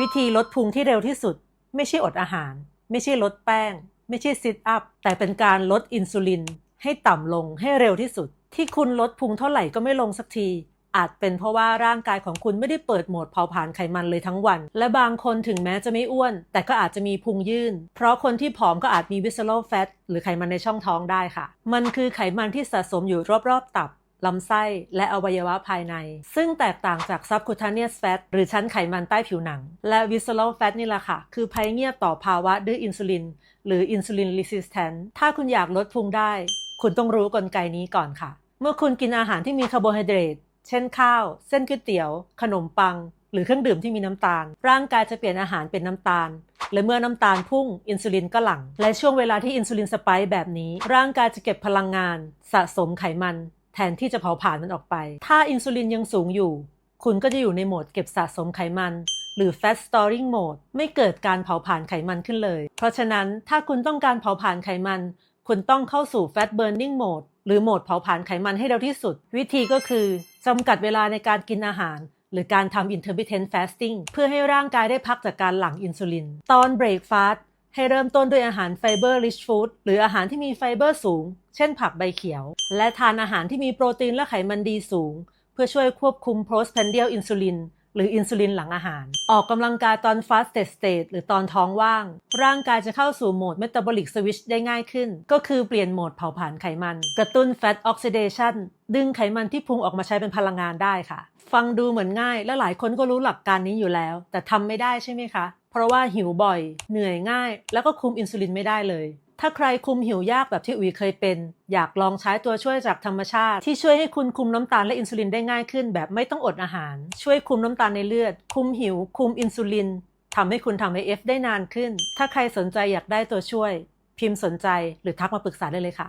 วิธีลดพุงที่เร็วที่สุด ไม่ใช่อดอาหาร ไม่ใช่ลดแป้ง ไม่ใช่ซิทอัพ แต่เป็นการลดอินซูลิน ให้ต่ำลงให้เร็วที่สุด ที่คุณลดพุงเท่าไหร่ก็ไม่ลงสักที อาจเป็นเพราะว่าร่างกายของคุณไม่ได้เปิดโหมดเผาผลาญไขมันเลยทั้งวัน และบางคนถึงแม้จะไม่อ้วน แต่ก็อาจจะมีพุงยื่น เพราะคนที่ผอมก็อาจมี visceral fat หรือไขมันในช่องท้องได้ค่ะ มันคือไขมันที่สะสมอยู่รอบๆตับ ลำไส้ และอวัยวะภายใน ซึ่งแตกต่างจาก subcutaneous fat หรือชั้นไขมันใต้ผิวหนัง และ visceral fat นี่แหละค่ะ คือภัยเงียบต่อภาวะดื้ออินซูลิน หรือ insulin resistant ถ้าคุณอยากลดพุงได้ คุณต้องรู้กลไกนี้ก่อนค่ะ เมื่อคุณกินอาหารที่มีคาร์โบไฮเดรตเช่นข้าว เส้นก๋วยเตี๋ยว ขนมปัง หรือเครื่องดื่มที่มีน้ำตาล ร่างกายจะเปลี่ยนอาหารเป็นน้ำตาลและเมื่อน้ำตาลพุ่งอินซูลินก็หลั่งและช่วงเวลาที่อินซูลินสปค์แบบนี้ ร่างกายจะเก็บพลังงาน สะสมไขมัน แทนที่จะเผาผลาญมันออกไป ถ้าอินซูลินยังสูงอยู่ คุณก็จะอยู่ในโหมดเก็บสะสมไขมัน หรือ fat storing mode ไม่เกิดการเผาผลาญไขมันขึ้นเลย เพราะฉะนั้นถ้าคุณต้องการเผาผลาญไขมัน คุณต้องเข้าสู่ fat burning mode หรือโหมดเผาผลาญไขมันให้เร็วที่สุด วิธีก็คือจำกัดเวลาในการกินอาหาร หรือการทำ intermittent fasting เพื่อให้ร่างกายได้พักจากการหลั่งอินซูลิน ตอน breakfast ให้เริ่มต้นด้วยอาหาร fiber rich food หรืออาหารที่มีไฟเบอร์สูง เช่นผักใบเขียว และทานอาหารที่มีโปรตีนและไขมันดีสูง เพื่อช่วยควบคุมโพสแพนเดียลอินซูลิน หรืออินซูลินหลังอาหาร ออกกำลังกายตอน fasted state หรือตอนท้องว่าง ร่างกายจะเข้าสู่โหมด metabolic switch ได้ง่ายขึ้น ก็คือเปลี่ยนโหมดเผาผลาญไขมัน กระตุ้น fat oxidation ดึงไขมันที่พุงออกมาใช้เป็นพลังงานได้ค่ะ ฟังดูเหมือนง่าย และหลายคนก็รู้หลักการนี้อยู่แล้ว แต่ทำไม่ได้ใช่ไหมคะ เพราะว่าหิวบ่อย เหนื่อยง่าย แล้วก็คุมอินซูลินไม่ได้เลย ถ้าใครคุมหิวยากแบบที่อุ๋ยเคยเป็น อยากลองใช้ตัวช่วยจากธรรมชาติ ที่ช่วยให้คุณคุมน้ำตาลและอินซูลินได้ง่ายขึ้น แบบไม่ต้องอดอาหาร ช่วยคุมน้ำตาลในเลือด คุมหิว คุมอินซูลินทำให้คุณทำ AF ได้นานขึ้น ถ้าใครสนใจอยากได้ตัวช่วย พิมพ์สนใจหรือทักมาปรึกษาได้เลยค่ะ